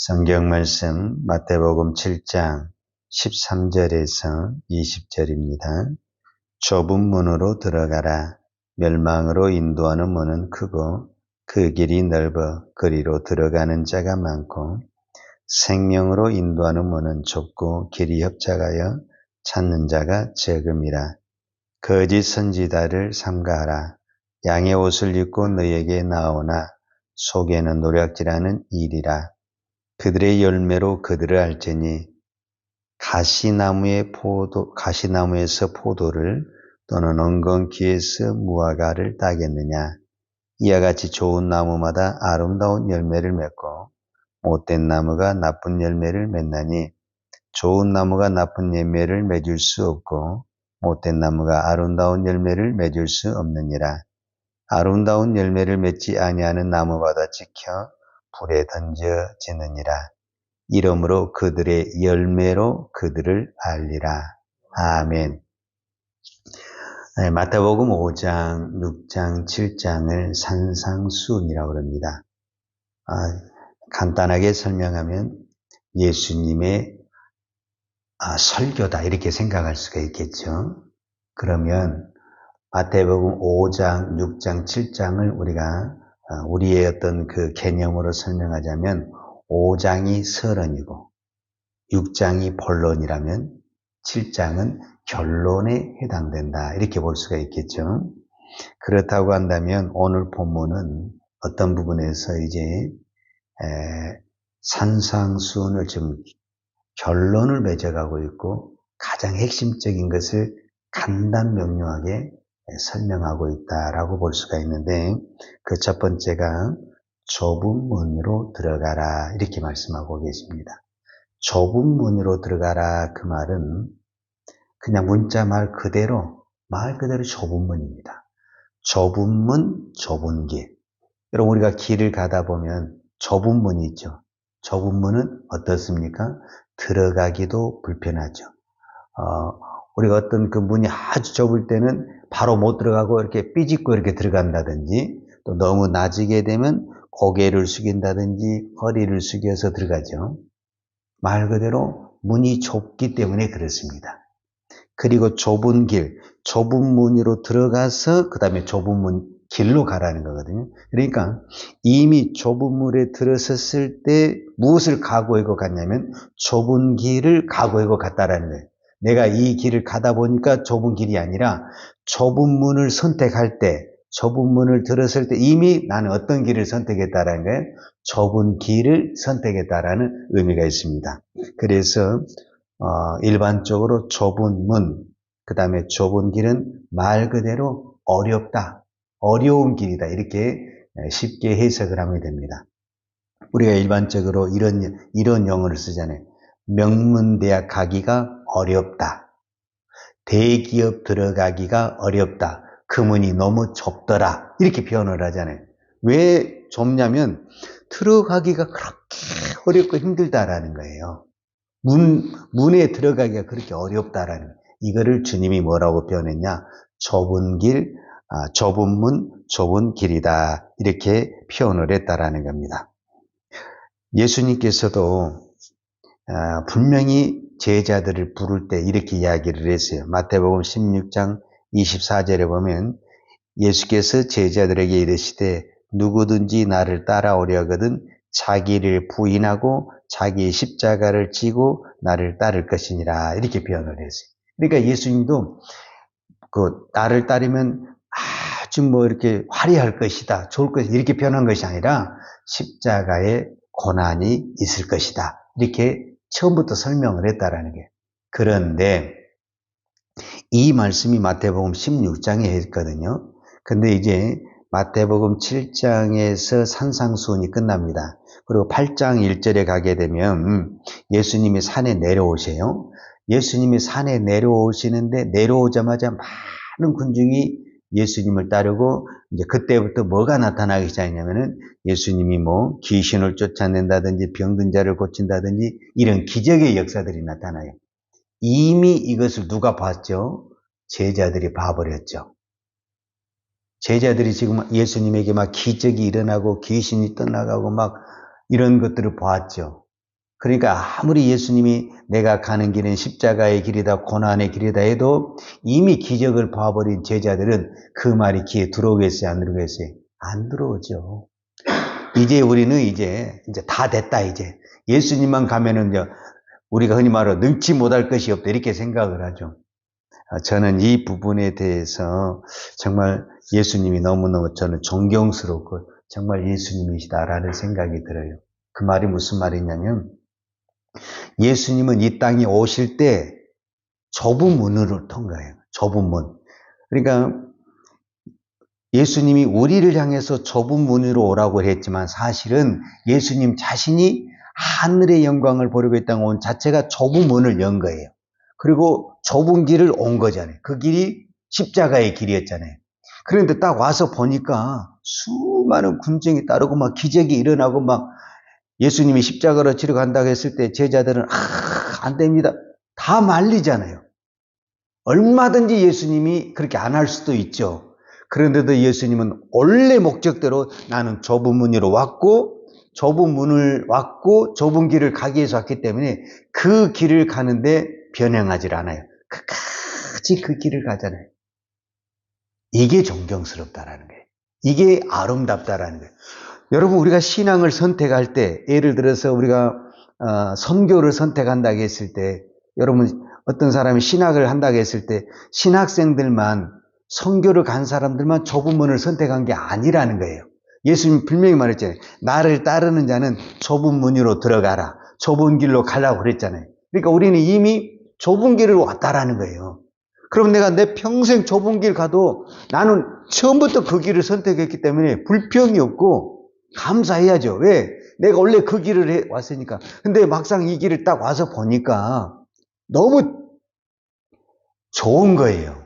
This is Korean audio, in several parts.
성경 말씀 마태복음 7장 13절에서 20절입니다. 좁은 문으로 들어가라. 멸망으로 인도하는 문은 크고 그 길이 넓어 그리로 들어가는 자가 많고 생명으로 인도하는 문은 좁고 길이 협착하여 찾는 자가 적음이라. 거짓 선지자를 삼가하라. 양의 옷을 입고 너에게 나오나 속에는 노략질하는 일이라. 그들의 열매로 그들을 알지니 가시나무의 포도 가시나무에서 포도를 또는 엉겅퀴에서 무화과를 따겠느냐? 이와 같이 좋은 나무마다 아름다운 열매를 맺고 못된 나무가 나쁜 열매를 맺나니 좋은 나무가 나쁜 열매를 맺을 수 없고 못된 나무가 아름다운 열매를 맺을 수 없느니라. 아름다운 열매를 맺지 아니하는 나무마다 지켜 불에 던져지느니라. 이러므로 그들의 열매로 그들을 알리라. 아멘. 네, 마태복음 5장, 6장, 7장을 산상수훈이라고 합니다. 아, 간단하게 설명하면 예수님의 아, 설교다 이렇게 생각할 수가 있겠죠. 그러면 마태복음 5장, 6장, 7장을 우리가 어, 우리의 어떤 그 개념으로 설명하자면 5장이 서론이고 6장이 본론이라면 7장은 결론에 해당된다. 이렇게 볼 수가 있겠죠. 그렇다고 한다면 오늘 본문은 어떤 부분에서 이제 산상수훈을 좀 결론을 맺어가고 있고 가장 핵심적인 것을 간단 명료하게 설명하고 있다라고 볼 수가 있는데 그 첫 번째가 좁은 문으로 들어가라 이렇게 말씀하고 계십니다. 좁은 문으로 들어가라 그 말은 그냥 문자 말 그대로 말 그대로 좁은 문입니다. 좁은 문, 좁은 길. 여러분 우리가 길을 가다 보면 좁은 문이 있죠. 좁은 문은 어떻습니까? 들어가기도 불편하죠. 어, 우리가 어떤 그 문이 아주 좁을 때는 바로 못 들어가고 이렇게 삐집고 이렇게 들어간다든지 또 너무 낮게 되면 고개를 숙인다든지 허리를 숙여서 들어가죠. 말 그대로 문이 좁기 때문에 그렇습니다. 그리고 좁은 길, 좁은 문으로 들어가서 그 다음에 좁은 문 길로 가라는 거거든요. 그러니까 이미 좁은 물에 들어섰을 때 무엇을 각오하고 갔냐면 좁은 길을 각오하고 갔다라는 거예요. 내가 이 길을 가다 보니까 좁은 길이 아니라 좁은 문을 선택할 때, 좁은 문을 들었을 때 이미 나는 어떤 길을 선택했다라는 거예요. 좁은 길을 선택했다라는 의미가 있습니다. 그래서 어, 일반적으로 좁은 문, 그 다음에 좁은 길은 말 그대로 어렵다, 어려운 길이다 이렇게 쉽게 해석을 하면 됩니다. 우리가 일반적으로 이런 이런 용어를 쓰잖아요. 명문대학 가기가 어렵다. 대기업 들어가기가 어렵다. 그 문이 너무 좁더라. 이렇게 표현을 하잖아요. 왜 좁냐면 들어가기가 그렇게 어렵고 힘들다라는 거예요. 문, 문에 들어가기가 그렇게 어렵다라는 이거를 주님이 뭐라고 표현했냐? 좁은 길, 아, 좁은 문, 좁은 길이다. 이렇게 표현을 했다라는 겁니다. 예수님께서도 아, 분명히 제자들을 부를 때 이렇게 이야기를 했어요. 마태복음 16장 24절에 보면 예수께서 제자들에게 이르시되 누구든지 나를 따라오려거든 자기를 부인하고 자기의 십자가를 지고 나를 따를 것이니라 이렇게 표현을 했어요. 그러니까 예수님도 그 나를 따르면 아주 뭐 이렇게 화려할 것이다, 좋을 것이다 이렇게 표현한 것이 아니라 십자가에 고난이 있을 것이다 이렇게 처음부터 설명을 했다라는 게. 그런데 이 말씀이 마태복음 16장에 했거든요. 근데 이제 마태복음 7장에서 산상수훈이 끝납니다. 그리고 8장 1절에 가게 되면 예수님이 산에 내려오세요. 예수님이 산에 내려오시는데 내려오자마자 많은 군중이 예수님을 따르고 이제 그때부터 뭐가 나타나기 시작했냐면은 예수님이 뭐 귀신을 쫓아낸다든지 병든 자를 고친다든지 이런 기적의 역사들이 나타나요. 이미 이것을 누가 봤죠? 제자들이 봐버렸죠. 제자들이 지금 예수님에게 막 기적이 일어나고 귀신이 떠나가고 막 이런 것들을 보았죠. 그러니까 아무리 예수님이 내가 가는 길은 십자가의 길이다, 고난의 길이다 해도 이미 기적을 봐버린 제자들은 그 말이 귀에 들어오겠어요, 안 들어오겠어요? 안 들어오죠. 이제 우리는 이제, 이제 다 됐다, 이제. 예수님만 가면은 이제 우리가 흔히 말하는 능치 못할 것이 없다, 이렇게 생각을 하죠. 아, 저는 이 부분에 대해서 정말 예수님이 너무너무 저는 존경스럽고 정말 예수님이시다라는 생각이 들어요. 그 말이 무슨 말이냐면 예수님은 이 땅에 오실 때 좁은 문으로 통과해요. 좁은 문. 그러니까 예수님이 우리를 향해서 좁은 문으로 오라고 했지만 사실은 예수님 자신이 하늘의 영광을 보려고 했던 온 자체가 좁은 문을 연 거예요. 그리고 좁은 길을 온 거잖아요. 그 길이 십자가의 길이었잖아요. 그런데 딱 와서 보니까 수많은 군정이 따르고 막 기적이 일어나고 막 예수님이 십자가로 치러 간다고 했을 때 제자들은 아, 안 됩니다. 다 말리잖아요. 얼마든지 예수님이 그렇게 안 할 수도 있죠. 그런데도 예수님은 원래 목적대로 나는 좁은 문으로 왔고 좁은 문을 왔고 좁은 길을 가기 위해서 왔기 때문에 그 길을 가는데 변형하지 않아요. 끝까지 그 길을 가잖아요. 이게 존경스럽다라는 거예요. 이게 아름답다라는 거예요. 여러분 우리가 신앙을 선택할 때 예를 들어서 우리가 어, 선교를 선택한다고 했을 때 여러분 어떤 사람이 신학을 한다고 했을 때 신학생들만 선교를 간 사람들만 좁은 문을 선택한 게 아니라는 거예요. 예수님 분명히 말했잖아요. 나를 따르는 자는 좁은 문으로 들어가라. 좁은 길로 가라고 그랬잖아요. 그러니까 우리는 이미 좁은 길을 왔다라는 거예요. 그럼 내가 내 평생 좁은 길 가도 나는 처음부터 그 길을 선택했기 때문에 불평이 없고 감사해야죠. 왜? 내가 원래 그 길을 해 왔으니까. 근데 막상 이 길을 딱 와서 보니까 너무 좋은 거예요.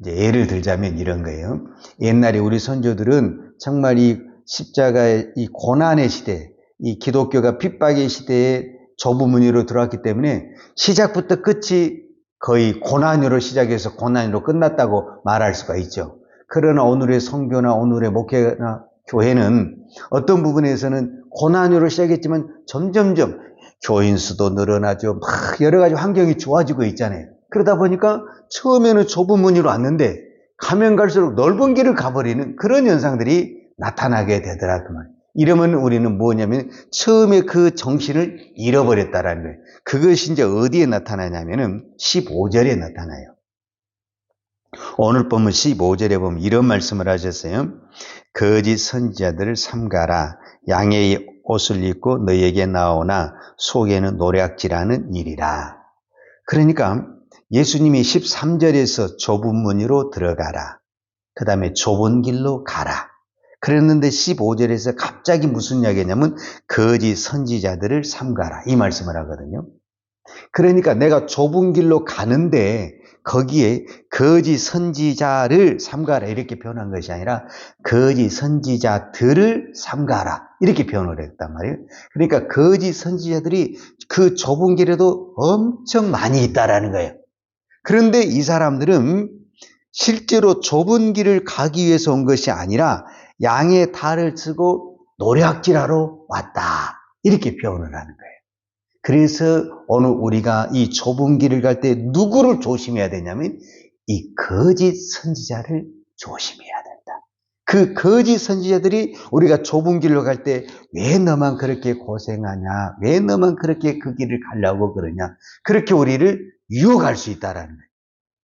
이제 예를 들자면 이런 거예요. 옛날에 우리 선조들은 정말 이 십자가의 이 고난의 시대, 이 기독교가 핍박의 시대에 좁은 문으로 들어왔기 때문에 시작부터 끝이 거의 고난으로 시작해서 고난으로 끝났다고 말할 수가 있죠. 그러나 오늘의 성교나 오늘의 목회나 교회는 어떤 부분에서는 고난으로 시작했지만 점점점 교인 수도 늘어나죠. 막 여러 가지 환경이 좋아지고 있잖아요. 그러다 보니까 처음에는 좁은 문으로 왔는데 가면 갈수록 넓은 길을 가버리는 그런 현상들이 나타나게 되더라 그 말. 이러면 우리는 뭐냐면 처음에 그 정신을 잃어버렸다라는 거예요. 그것이 이제 어디에 나타나냐면은 15절에 나타나요. 오늘 보면 15절에 보면 이런 말씀을 하셨어요. 거짓 선지자들을 삼가라. 양의 옷을 입고 너에게 나오나 속에는 노략질하는 일이라. 그러니까 예수님이 13절에서 좁은 문으로 들어가라. 그 다음에 좁은 길로 가라. 그랬는데 15절에서 갑자기 무슨 이야기냐면 거짓 선지자들을 삼가라 이 말씀을 하거든요. 그러니까 내가 좁은 길로 가는데 거기에 거짓 선지자를 삼가라 이렇게 표현한 것이 아니라 거짓 선지자들을 삼가라 이렇게 표현을 했단 말이에요. 그러니까 거짓 선지자들이 그 좁은 길에도 엄청 많이 있다라는 거예요. 그런데 이 사람들은 실제로 좁은 길을 가기 위해서 온 것이 아니라 양의 탈을 쓰고 노략질하러 왔다. 이렇게 표현을 하는 거예요. 그래서 오늘 우리가 이 좁은 길을 갈 때 누구를 조심해야 되냐면 이 거짓 선지자를 조심해야 된다. 그 거짓 선지자들이 우리가 좁은 길로 갈 때 왜 너만 그렇게 고생하냐? 왜 너만 그렇게 그 길을 가려고 그러냐? 그렇게 우리를 유혹할 수 있다라는 거예요.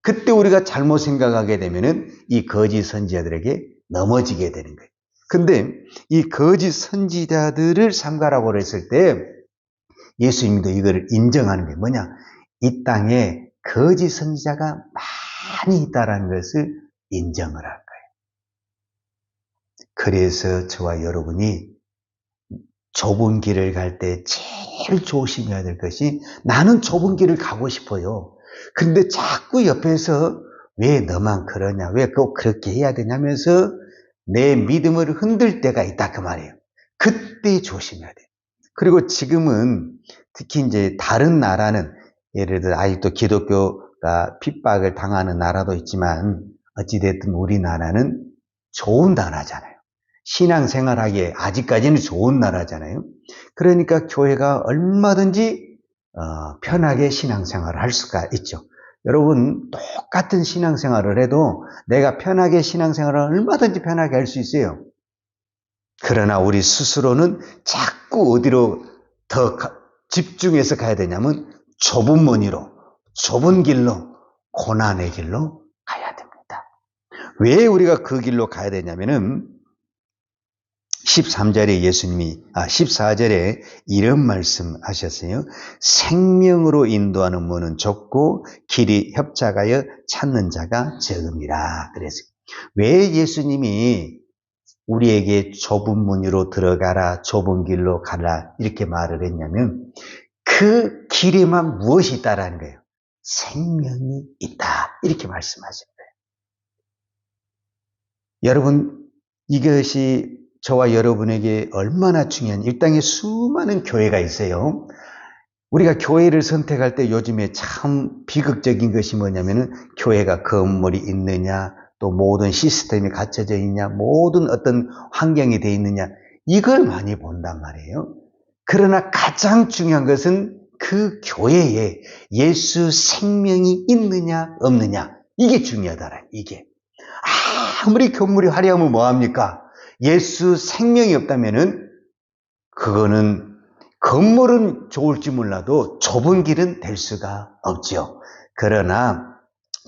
그때 우리가 잘못 생각하게 되면은 이 거짓 선지자들에게 넘어지게 되는 거예요. 근데 이 거짓 선지자들을 삼가라고 그랬을 때 예수님도 이거를 인정하는 게 뭐냐? 이 땅에 거짓 선지자가 많이 있다라는 것을 인정을 할 거예요. 그래서 저와 여러분이 좁은 길을 갈 때 제일 조심해야 될 것이 나는 좁은 길을 가고 싶어요. 근데 자꾸 옆에서 왜 너만 그러냐? 왜 꼭 그렇게 해야 되냐면서 내 믿음을 흔들 때가 있다 그 말이에요. 그때 조심해야 돼요. 그리고 지금은 특히 이제 다른 나라는 예를 들어 아직도 기독교가 핍박을 당하는 나라도 있지만 어찌됐든 우리나라는 좋은 나라잖아요. 신앙생활하기에 아직까지는 좋은 나라잖아요. 그러니까 교회가 얼마든지 어, 편하게 신앙생활을 할 수가 있죠. 여러분 똑같은 신앙생활을 해도 내가 편하게 신앙생활을 얼마든지 편하게 할 수 있어요. 그러나 우리 스스로는 자꾸 어디로 더 가, 집중해서 가야 되냐면 좁은 머니로 좁은 길로 고난의 길로 가야 됩니다. 왜 우리가 그 길로 가야 되냐면은 13절에 예수님이, 아, 14절에 이런 말씀 하셨어요. 생명으로 인도하는 문은 좁고 길이 협착하여 찾는 자가 적음이라. 그래서 왜 예수님이 우리에게 좁은 문으로 들어가라, 좁은 길로 가라, 이렇게 말을 했냐면 그 길에만 무엇이 있다라는 거예요. 생명이 있다. 이렇게 말씀하신 거예요. 여러분, 이것이 저와 여러분에게 얼마나 중요한 이 땅에 수많은 교회가 있어요. 우리가 교회를 선택할 때 요즘에 참 비극적인 것이 뭐냐면은 교회가 건물이 있느냐, 또 모든 시스템이 갖춰져 있냐, 모든 어떤 환경이 돼 있느냐, 이걸 많이 본단 말이에요. 그러나 가장 중요한 것은 그 교회에 예수 생명이 있느냐, 없느냐, 이게 중요하다라, 이게. 아무리 건물이 화려하면 뭐합니까? 예수 생명이 없다면은 그거는 건물은 좋을지 몰라도 좁은 길은 될 수가 없지요. 그러나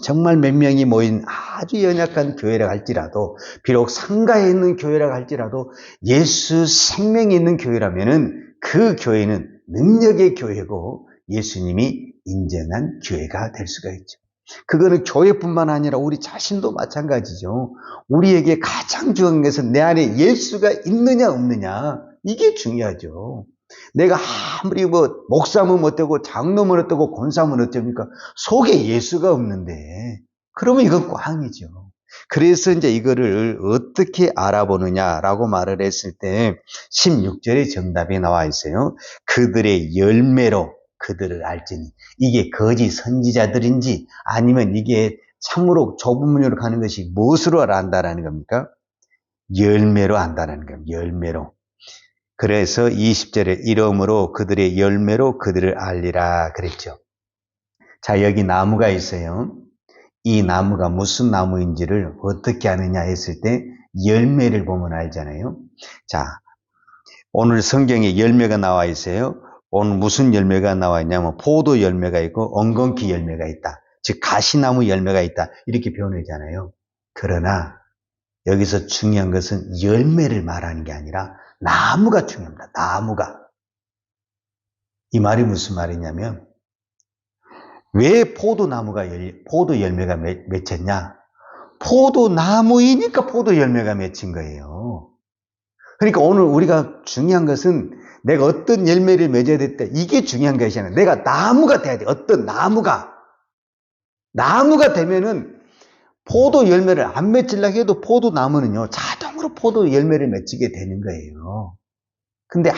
정말 몇 명이 모인 아주 연약한 교회라 할지라도 비록 상가에 있는 교회라 할지라도 예수 생명이 있는 교회라면은 그 교회는 능력의 교회고 예수님이 인정한 교회가 될 수가 있죠. 그거는 교회뿐만 아니라 우리 자신도 마찬가지죠. 우리에게 가장 중요한 것은 내 안에 예수가 있느냐 없느냐 이게 중요하죠. 내가 아무리 뭐 목사면 어때고 장로면 어때고 권사면 어쩝니까? 속에 예수가 없는데 그러면 이건 꽝이죠. 그래서 이제 이거를 어떻게 알아보느냐라고 말을 했을 때 16절에 정답이 나와 있어요. 그들의 열매로 그들을 알지니 이게 거짓 선지자들인지 아니면 이게 참으로 좁은 문으로 가는 것이 무엇으로 안다라는 겁니까? 열매로 안다는 겁니다. 열매로. 그래서 20절에 이름으로 그들의 열매로 그들을 알리라 그랬죠. 자, 여기 나무가 있어요. 이 나무가 무슨 나무인지를 어떻게 아느냐 했을 때 열매를 보면 알잖아요. 자, 오늘 성경에 열매가 나와 있어요. 오늘 무슨 열매가 나와 있냐면 포도 열매가 있고 엉겅퀴 열매가 있다. 즉 가시나무 열매가 있다. 이렇게 표현하잖아요. 그러나 여기서 중요한 것은 열매를 말하는 게 아니라 나무가 중요합니다. 나무가. 이 말이 무슨 말이냐면 왜 포도나무가 열, 포도 열매가 맺혔냐? 포도나무이니까 포도 열매가 맺힌 거예요. 그러니까 오늘 우리가 중요한 것은 내가 어떤 열매를 맺어야 됐다. 이게 중요한 것이 아니라 내가 나무가 돼야 돼. 어떤 나무가. 나무가 되면은 포도 열매를 안 맺으려고 해도 포도 나무는요, 자동으로 포도 열매를 맺히게 되는 거예요. 근데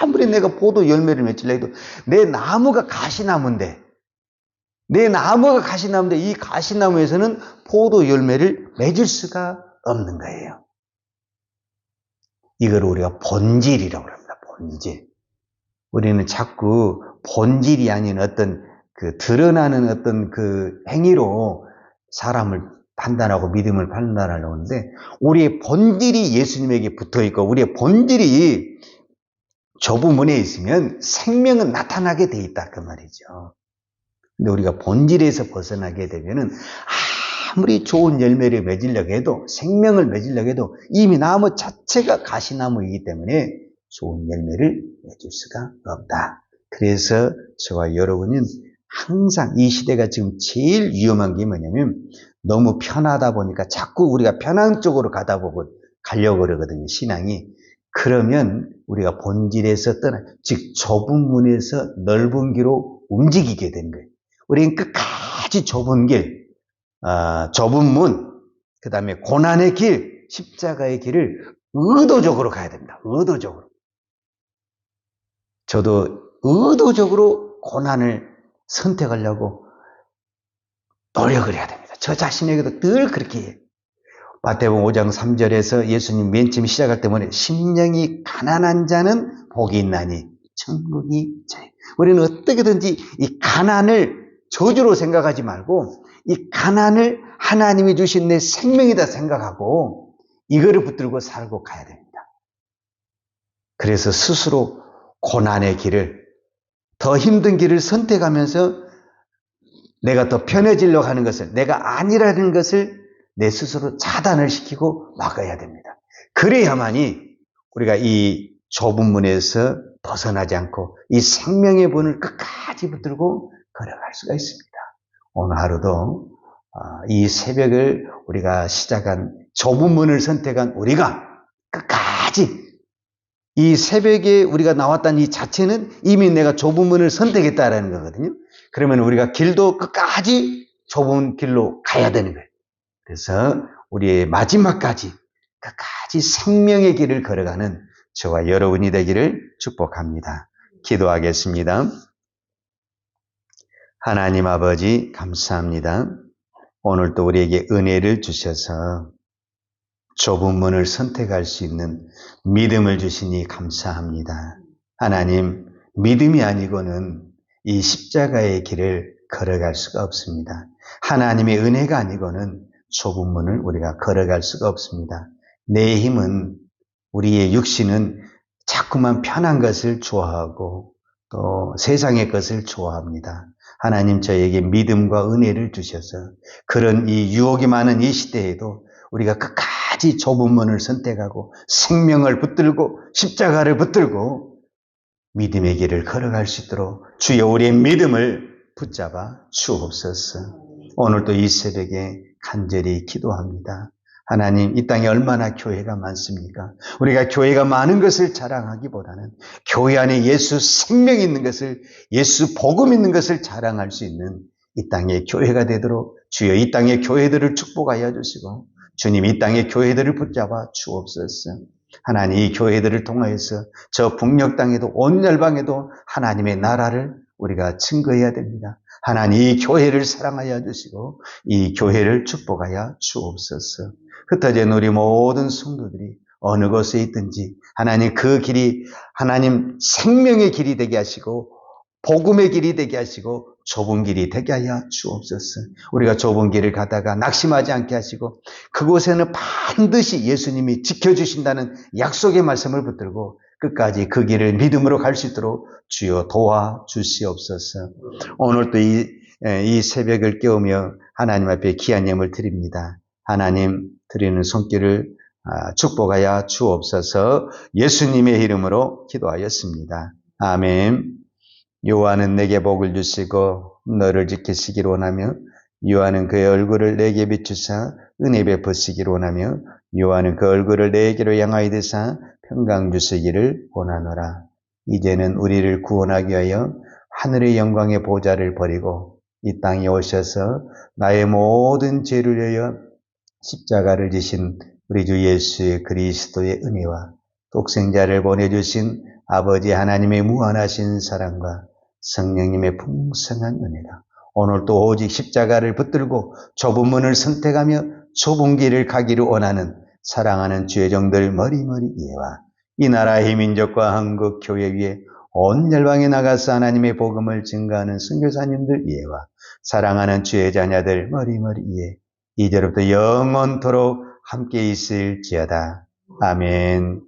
아무리 내가 포도 열매를 맺으려고 해도 내 나무가 가시나무인데, 내 나무가 가시나무인데 이 가시나무에서는 포도 열매를 맺을 수가 없는 거예요. 이걸 우리가 본질이라고 합니다. 본질. 우리는 자꾸 본질이 아닌 어떤 그 드러나는 어떤 그 행위로 사람을 판단하고 믿음을 판단하려고 하는데 우리의 본질이 예수님에게 붙어 있고 우리의 본질이 좁은 문에 있으면 생명은 나타나게 돼 있다 그 말이죠. 근데 우리가 본질에서 벗어나게 되면은 아무리 좋은 열매를 맺으려고 해도 생명을 맺으려고 해도 이미 나무 자체가 가시나무이기 때문에 좋은 열매를 맺을 수가 없다. 그래서 저와 여러분은 항상 이 시대가 지금 제일 위험한 게 뭐냐면 너무 편하다 보니까 자꾸 우리가 편한 쪽으로 가다 보고 가려고 그러거든요, 신앙이. 그러면 우리가 본질에서 떠나, 즉 좁은 문에서 넓은 길로 움직이게 되는 거예요. 우리는 끝까지 좁은 길, 어, 좁은 문, 그 다음에 고난의 길, 십자가의 길을 의도적으로 가야 됩니다. 의도적으로. 저도 의도적으로 고난을 선택하려고 노력을 해야 됩니다. 저 자신에게도 늘 그렇게. 마태복음 5장 3절에서 예수님 맨 처음 시작할 때 뭐래? 심령이 가난한 자는 복이 있나니 천국이 제. 우리는 어떻게든지 이 가난을 저주로 생각하지 말고 이 가난을 하나님이 주신 내 생명이다 생각하고 이거를 붙들고 살고 가야 됩니다. 그래서 스스로 고난의 길을 더 힘든 길을 선택하면서 내가 더 편해지려고 하는 것을 내가 아니라는 것을 내 스스로 차단을 시키고 막아야 됩니다. 그래야만이 우리가 이 좁은 문에서 벗어나지 않고 이 생명의 문을 끝까지 붙들고 걸어갈 수가 있습니다. 오늘 하루도 어, 이 새벽을 우리가 시작한 좁은 문을 선택한 우리가 끝까지 이 새벽에 우리가 나왔다는 이 자체는 이미 내가 좁은 문을 선택했다라는 거거든요. 그러면 우리가 길도 끝까지 좁은 길로 가야 되는 거예요. 그래서 우리의 마지막까지 끝까지 생명의 길을 걸어가는 저와 여러분이 되기를 축복합니다. 기도하겠습니다. 하나님 아버지 감사합니다. 오늘도 우리에게 은혜를 주셔서 좁은 문을 선택할 수 있는 믿음을 주시니 감사합니다. 하나님, 믿음이 아니고는 이 십자가의 길을 걸어갈 수가 없습니다. 하나님의 은혜가 아니고는 좁은 문을 우리가 걸어갈 수가 없습니다. 내 힘은 우리의 육신은 자꾸만 편한 것을 좋아하고 또 세상의 것을 좋아합니다. 하나님 저에게 믿음과 은혜를 주셔서 그런 이 유혹이 많은 이 시대에도 우리가 끝까지 좁은 문을 선택하고 생명을 붙들고 십자가를 붙들고 믿음의 길을 걸어갈 수 있도록 주여 우리의 믿음을 붙잡아 주옵소서. 오늘도 이 새벽에 간절히 기도합니다. 하나님, 이 땅에 얼마나 교회가 많습니까? 우리가 교회가 많은 것을 자랑하기보다는 교회 안에 예수 생명 있는 것을, 예수 복음 있는 것을 자랑할 수 있는 이 땅의 교회가 되도록 주여 이 땅의 교회들을 축복하여 주시고 주님 이 땅의 교회들을 붙잡아 주옵소서. 하나님 이 교회들을 통하여서 저 북녘 땅에도 온 열방에도 하나님의 나라를 우리가 증거해야 됩니다. 하나님 이 교회를 사랑하여 주시고 이 교회를 축복하여 주옵소서. 흩어진 우리 모든 성도들이 어느 곳에 있든지 하나님 그 길이 하나님 생명의 길이 되게 하시고 복음의 길이 되게 하시고 좁은 길이 되게 하여 주옵소서. 우리가 좁은 길을 가다가 낙심하지 않게 하시고 그곳에는 반드시 예수님이 지켜주신다는 약속의 말씀을 붙들고 끝까지 그 길을 믿음으로 갈 수 있도록 주여 도와 주시옵소서. 오늘 또이이 새벽을 깨우며 하나님 앞에 귀한 예물 드립니다. 하나님 드리는 손길을 아, 축복하여 주옵소서 예수님의 이름으로 기도하였습니다. 아멘. 요한은 내게 복을 주시고 너를 지키시길 원하며 요한은 그의 얼굴을 내게 비추사 은혜 베푸시길 원하며 요한은 그 얼굴을 내게로 향하여 드사 평강 주시기를 원하노라. 이제는 우리를 구원하기 위하여 하늘의 영광의 보좌를 버리고 이 땅에 오셔서 나의 모든 죄를 위하여 십자가를 지신 우리 주 예수의 그리스도의 은혜와 독생자를 보내주신 아버지 하나님의 무한하신 사랑과 성령님의 풍성한 은혜가 오늘도 오직 십자가를 붙들고 좁은 문을 선택하며 좁은 길을 가기를 원하는 사랑하는 주의종들 머리머리 이해와 이 나라의 민족과 한국 교회 위에 온 열방에 나가서 하나님의 복음을 증가하는 선교사님들 이해와 사랑하는 주의 자녀들 머리머리 이해 이제로부터 영원토록 함께 있을지어다. 아멘.